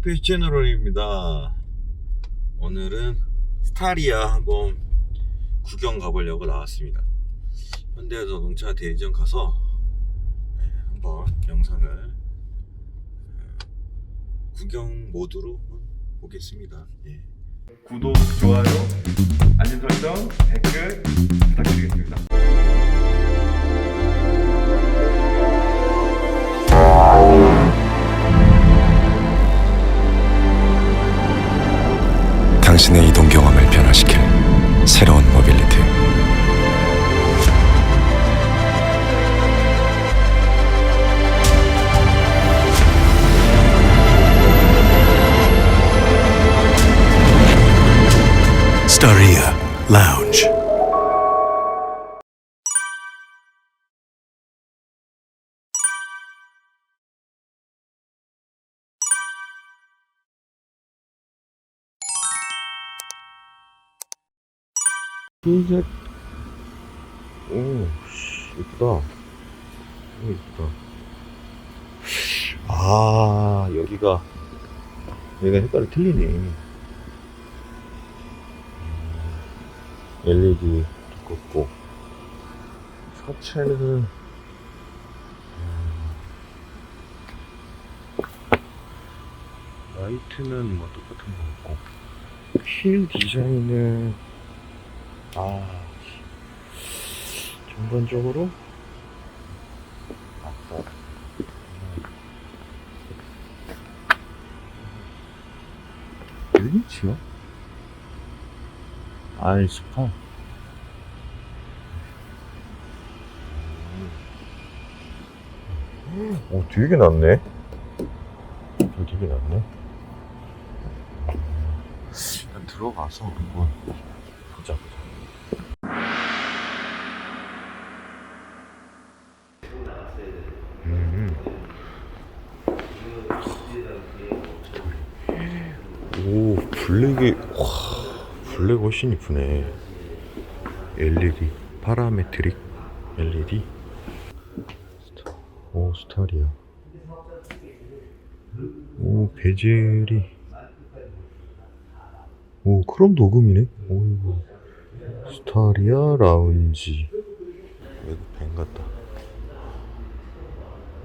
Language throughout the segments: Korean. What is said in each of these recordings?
페이스 채널입니다. 오늘은 스타리아 한번 구경 가보려고 나왔습니다. 현대자동차 대리점 가서 네, 한번 영상을 어, 구경 모드로 보겠습니다. 예. 구독, 좋아요, 알림 설정, 댓글 부탁드리겠습니다. 당신의 이동 경험을 변화시킬 새로운 모빌리티 흰색? 오 씨, 이쁘다. 오 이쁘다. 아 여기가 여기가 색깔이 틀리네. 음, LED 두껍고. 사체는 음, 라이트는 뭐 똑같은 거 같고. 휠 디자인은 아 전반적으로? 아까 유니치요? 알스파. 오 되게 낮네. 어, 되게 낮네. 일단 들어가서 한번 보자 보자 음. 오 블랙이 와 블랙 훨씬 이쁘네. LED 파라메트릭 LED 오 스타리아 오 베젤이. 오 크롬 도금이네? 오이고 스타리아 라운지. 외국 밴 같다.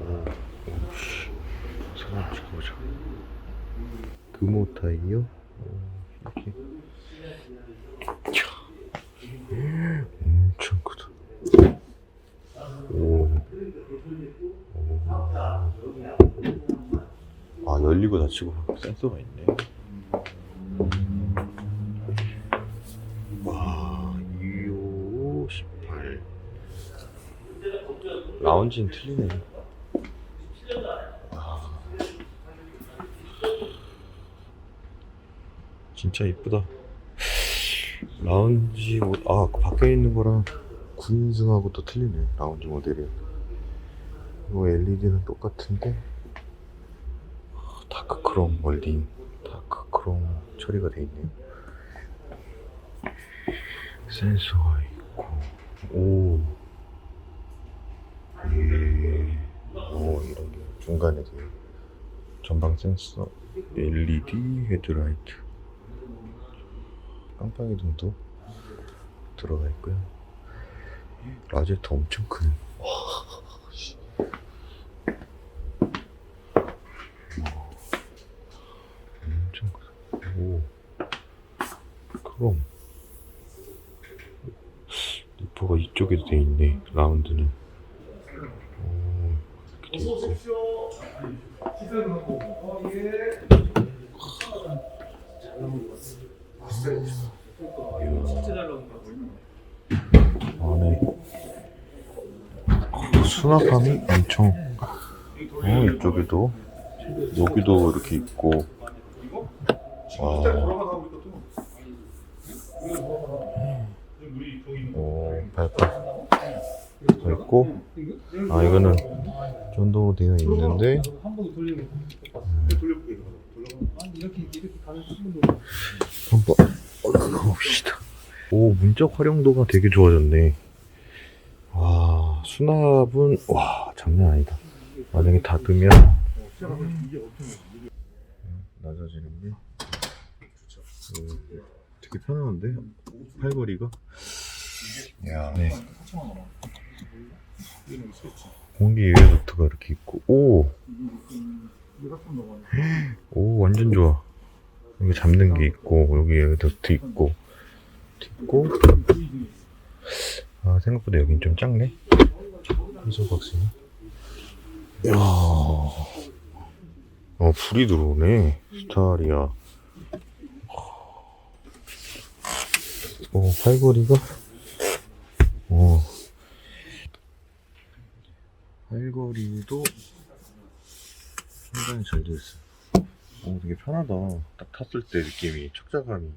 오, 오씨. 사진 찍어보자. 금호 타이어? 오, 이렇게 이야, 오. 오. 아 열리고 닫히고 센서가 있네 와 2호 18 라운지는 틀리네 아. 진짜 이쁘다 라운지 모- 아, 그 밖에 있는 거랑 9인승하고 또 틀리네 라운지 모델이. 이거 LED는 똑같은데? 아, 다크 크롬 월딩 다크 크롬 처리가 돼 있네요 센서가 있고 오. 예. 오 이런 게 중간에 돼 전방 센서 LED 헤드라이트 깜빡이 등도 들어가 있고요. 라제트 엄청 크네. 엄청 크다. 오. 크롬. 리퍼가 이쪽에도 돼 있네 라운드는 오 이렇게 돼 있고 안에 어, 수납함이 엄청 어 이쪽에도 여기도 이렇게 있고. 와. 오, 발판 더 있고. 아 이거는 전동으로 되어 있는데. 한번 올라가 봅시다. 오 문짝 활용도가 되게 좋아졌네. 와 수납은 와 장난 아니다. 만약에 닫으면. 낮아지는 게 어, 되게 편안한데? 팔걸이가? 야. 네. 공기 유해노트가 이렇게 있고. 오! 오 완전 좋아. 여기 잡는 게 있고 여기 노트 있고. 있고. 아 생각보다 여긴 좀 작네 콘솔 박스는 이야. 어 불이 들어오네. 스타리아 어 팔걸이가? 어. 팔걸이도 상당히 잘 되어있어요. 어 되게 편하다. 딱 탔을 때 느낌이 착자감이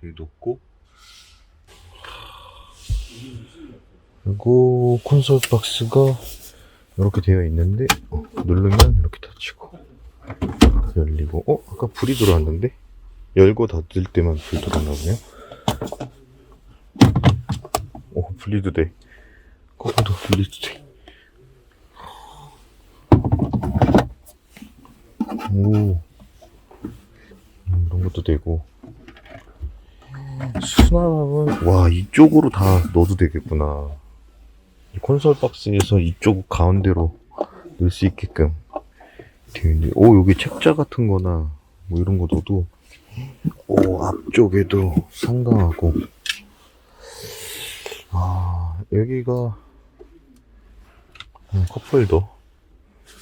되게 높고 그리고 콘솔 박스가 이렇게 되어 있는데 어, 누르면 이렇게 닫히고 열리고. 어? 아까 불이 들어왔는데? 열고 닫을 때만 불 들어왔나 보네요. 오 분리도 돼. 커버도 분리도 돼. 오, 음, 이런 것도 되고. 수납은, 와, 이쪽으로 다 넣어도 되겠구나. 이 콘솔 박스에서 이쪽 가운데로 넣을 수 있게끔 되어 있는데, 오, 여기 책자 같은 거나, 뭐 이런 거 넣어도, 오, 앞쪽에도 상당하고. 아, 여기가, 음, 컵홀더.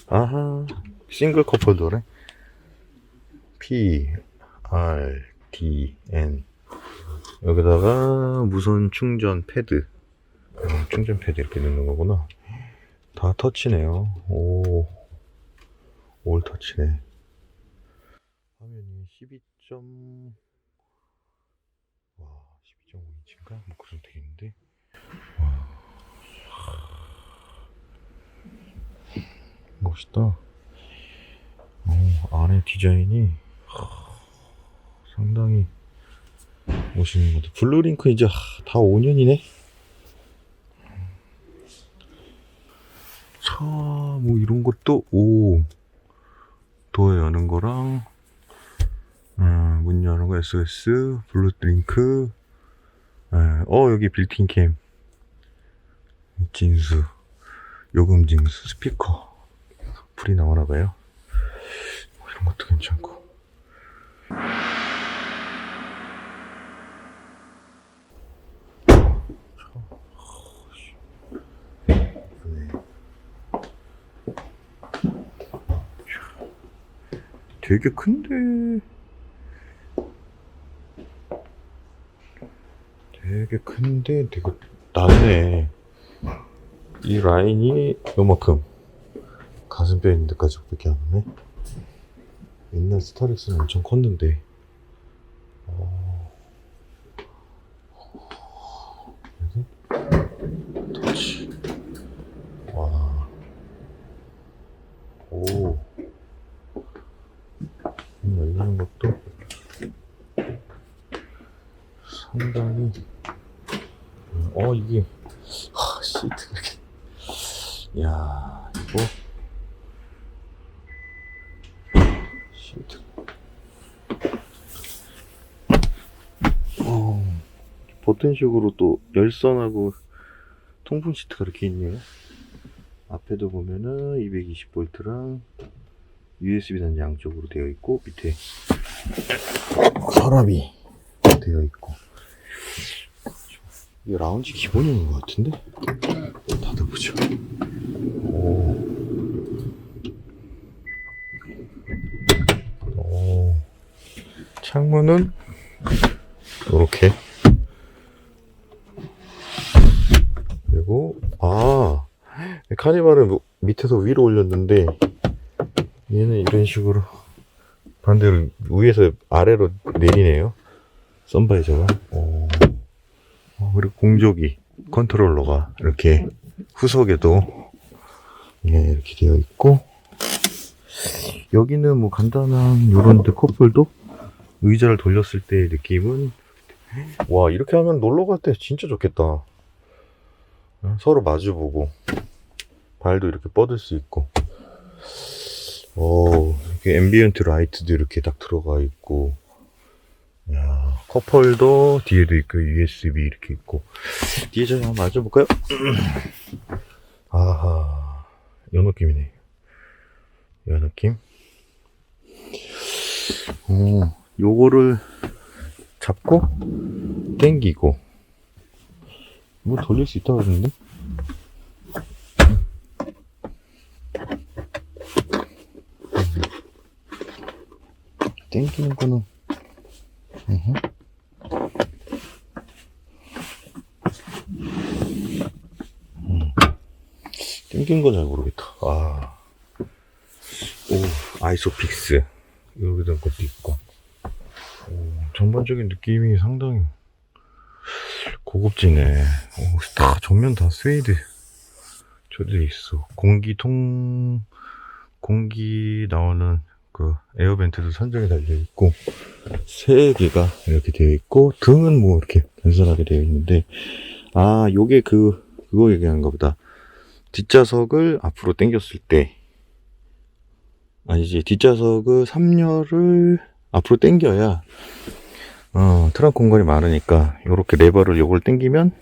아하, 싱글 컵홀더래. P, R, D, N. 여기다가 무선 충전 패드. 어, 충전 패드 이렇게 넣는 거구나. 다 터치네요. 오, 올 터치네. 화면이 12. 와, 12.5인치인가? 뭐 그럼 되겠는데? 와. 멋있다. 어, 안에 디자인이 상당히 멋있는 것 같아. 블루링크 이제 하, 다 5년이네. 차, 뭐 이런 것도 오 도어 여는 거랑 어, 문 여는 거 SOS, 블루링크. 어, 어, 여기 빌트인 캠, 진수, 요금 징수, 스피커 불이 나오나 봐요. 뭐 이런 것도 괜찮고. 되게 큰데. 되게 큰데 되게 낮네. 이 라인이 요만큼 가슴뼈 있는 데까지 밖에 안 오네. 옛날 스타렉스는 엄청 컸는데 어... 여기 터치 와 오. 문 열리는 것도 상당히 어 이게 하, 시트가 이렇게 야 이거 시트 어, 버튼 식으로 또 열선하고 통풍 시트가 이렇게 있네요. 앞에도 보면은 220V랑 USB 단자 양쪽으로 되어 있고 밑에 서랍이 되어 있고. 이게 라운지 기본인 것 같은데? 닫아보죠. 오. 오. 창문은 이렇게 그리고 아 카니발은 뭐 밑에서 위로 올렸는데 얘는 이런 식으로 반대로 위에서 아래로 내리네요. 썬바이저가. 오. 어, 그리고 공조기 컨트롤러가 이렇게 후석에도 예, 이렇게 되어 있고 여기는 뭐 간단한 요런 데컵홀도 의자를 돌렸을 때의 느낌은 와 이렇게 하면 놀러 갈 때 진짜 좋겠다. 어, 서로 마주보고 발도 이렇게 뻗을 수 있고. 오 이렇게 앰비언트 라이트도 이렇게 딱 들어가 있고. 야 컵홀더 뒤에도 있고 USB 이렇게 있고. 뒤에 좀 한번 맞춰볼까요? 아하 이 느낌이네. 이 느낌? 오 요거를 잡고 당기고 뭐 돌릴 수 있다고 그러는데 땡기는 거는 으흠. 음. 땡기는 건잘 모르겠다. 아. 오, 아이소픽스. 된 것도 있고. 오, 전반적인 느낌이 상당히 고급지네. 오, 다, 전면 다 스웨이드. 저돼 있어. 공기통, 공기 나오는 그 에어벤트도 선정이 달려 있고 세 개가 이렇게 되어 있고 등은 뭐 이렇게 단순하게 되어 있는데 아 요게 그 그거 얘기하는가 보다 뒷좌석을 앞으로 당겼을 때 아니지 뒷좌석을 3열을 앞으로 당겨야 어 트렁크 공간이 많으니까 요렇게 레버를 요걸 당기면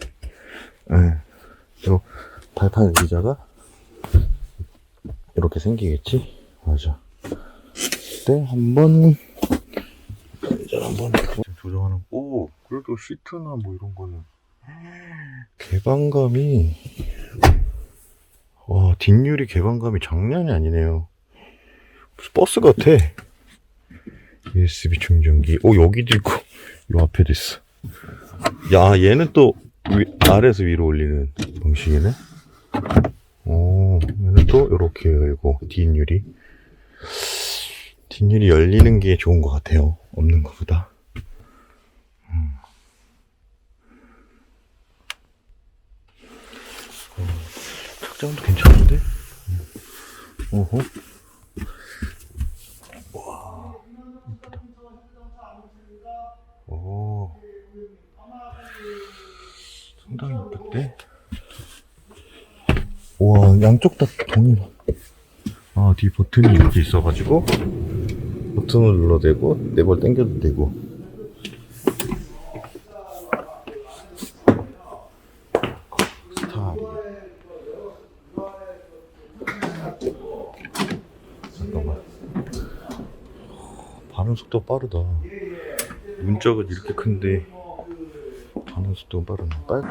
예, 요 발판 의자가 이렇게 생기겠지? 맞아. 때 한번 이제 한번 조정하는 오 그래도 시트나 뭐 이런 거는. 개방감이 와 뒷유리 개방감이 장난이 아니네요. 무슨 버스 같아 USB 충전기 오 여기도 있고 요 앞에도 있어 야 얘는 또 위, 아래에서 위로 올리는 방식이네 오 얘는 또 요렇게 열고 뒷유리 뒷일이 열리는 게 좋은 것 같아요. 없는 것보다. 음. 어, 착장도 괜찮은데? 음. 어허. 와, 이쁘다. 오. 상당히 이쁜데? 와, 양쪽 다 동일. 아, 뒤 버튼이 이렇게 있어가지고, 버튼을 눌러대고, 네벌 당겨도 되고. 스타리. 잠깐만. 반응 속도 빠르다. 문짝은 이렇게 큰데, 반응 속도가 빠르네. 빨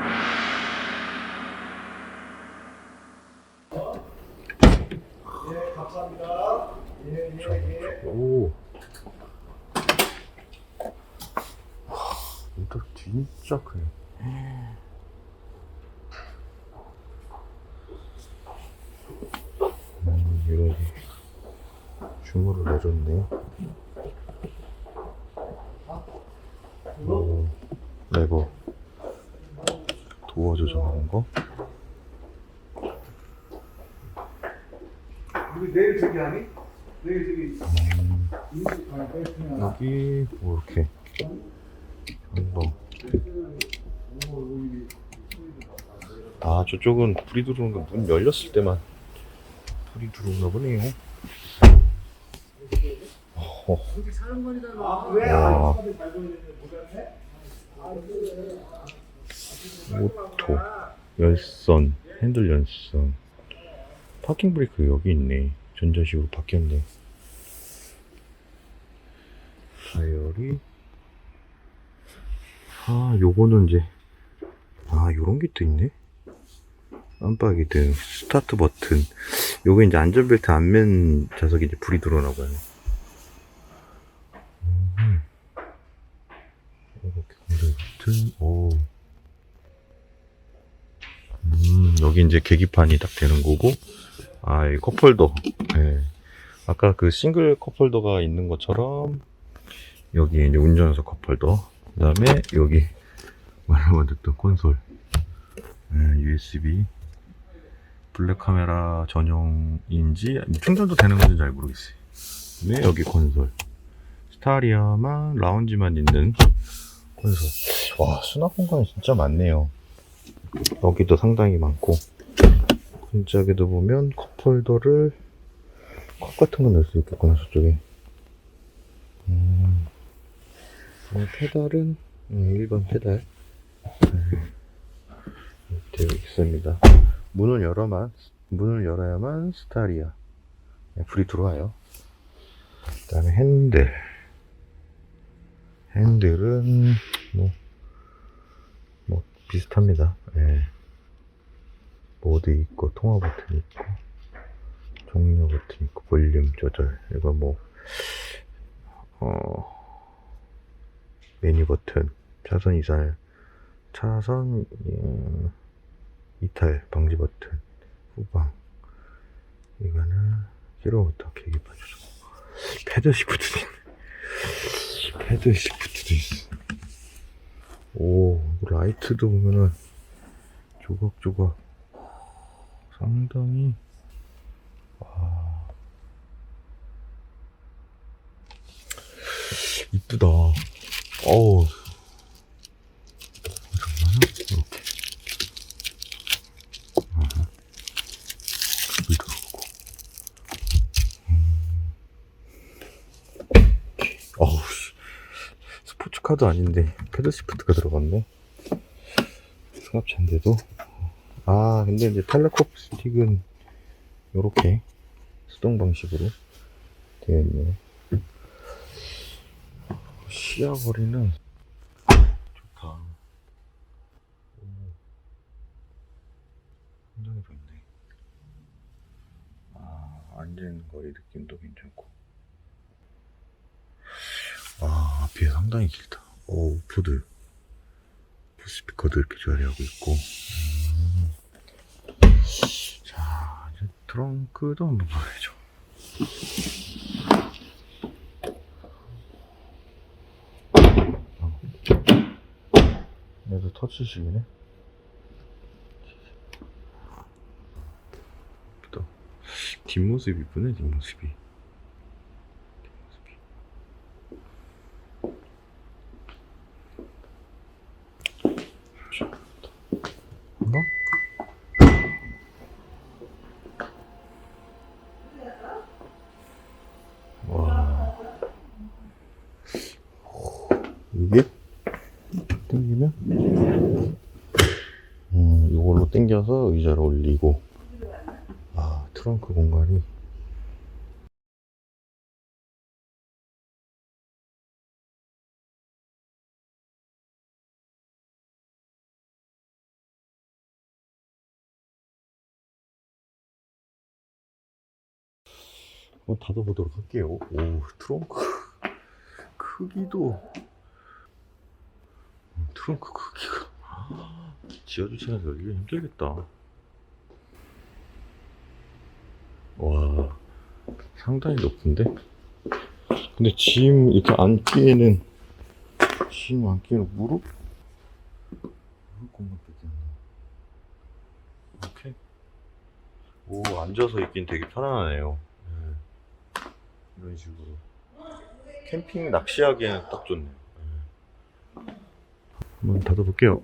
오. 이거 진짜 크네. 음, 이런 주문을 내줬네. 오, 레버. 도어 조정하는 거. 내일 저기 하니? 내일 저기 여기 뭐 이렇게. 한번. 아 저쪽은 불이 들어오는 거 문 열렸을 때만 불이 들어오나 보네요. 어, 와 오토 열선 핸들 열선. 파킹 브레이크 여기 있네. 전자식으로 바뀌었네. 다이어리. 아 요거는 이제 아 요런 게 또 있네? 깜빡이 등 스타트 버튼. 요게 이제 안전벨트 안면 좌석에 이제 불이 들어오나 봐요. 음. 이렇게 공조 버튼 오 음, 여기 이제 계기판이 딱 되는 거고 아, 이 컵홀더. 예. 아까 그 싱글 컵홀더가 있는 것처럼 여기 이제 운전석 컵홀더. 그 다음에 여기 말로만 듣던 콘솔. 예, USB. 블랙 카메라 전용인지 충전도 되는 건지 잘 모르겠어요. 네, 여기 콘솔. 스타리아만 라운지만 있는 콘솔. 와, 수납 공간이 진짜 많네요. 여기도 상당히 많고. 끈짝에도 보면 컵홀더를 컵 같은 거 넣을 수 있겠구나, 저쪽에. 음. 어, 페달은, 음, 일반 페달. 네. 되어 있습니다. 문을 열어만, 문을 열어야만 스타리아. 네, 불이 들어와요. 그 다음에 핸들. 핸들은, 뭐, 뭐, 비슷합니다. 예. 모드 있고, 통화 버튼 있고, 종료 버튼 있고, 볼륨 조절. 이거 뭐, 어, 메뉴 버튼, 차선 이살, 차선, 음, 이탈 방지 버튼, 후방. 이거는, 히로부터 계기판 조절. 패드 시프트도 있네. 패드 시프트도 있어. 오, 라이트도 보면은 조각조각 상당히 와 이쁘다. 어우 잠깐만요. 이렇게 들어오고 음. 스포츠카도 아닌데 패드 시프트가 들어갔네 승합차 인데도. 아 근데 이제 텔레콥 스틱은 요렇게 수동 방식으로 되어 있네요. 시야 거리는 좋다. 오, 굉장히 좋네. 아 앉은 거리 느낌도 괜찮고. 아, 앞이 상당히 길다. 오, 우프드. 스피커도 이렇게 자리하고 있고. 음. 자, 이제 트렁크도 한번 봐야죠. 어. 얘도 터치식이네. 또 뒷모습이 이쁘네. 뒷모습이. 한번 와 이게 당기면 음 이걸로 당겨서 의자를 올리고 아 공간이 한번 닫아보도록 할게요. 오, 트렁크 크기도 음, 트렁크 크기가 지하 주차장에서 열기가 힘들겠다. 와, 상당히 높은데? 근데 짐 이렇게 앉기에는 짐 앉기에는 무릎? 무릎 공간밖에 안 나. 이렇게? 오, 앉아서 있긴 되게 편안하네요. 네. 이런 식으로 캠핑 낚시하기에는 딱 좋네요 네. 한번 닫아볼게요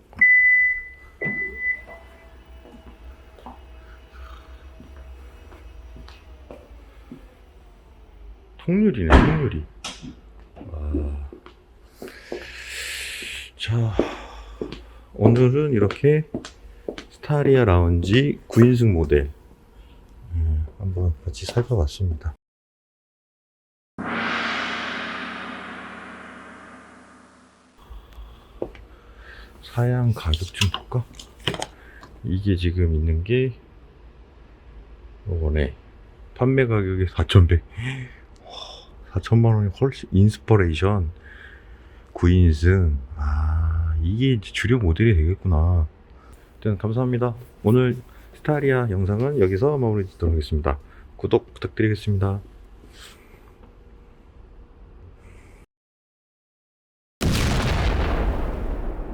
통유리네 통유리 와. 자 오늘은 이렇게 스타리아 라운지 9인승 모델 음, 한번 같이 살펴봤습니다 사양 가격 좀 볼까? 이게 지금 있는 게 요거네 판매 가격이 4,100 4천만 원이 훨씬 인스퍼레이션 9인승. 아 이게 주력 모델이 되겠구나. 일단 감사합니다. 오늘 스타리아 영상은 여기서 마무리 짓도록 하겠습니다. 구독 부탁드리겠습니다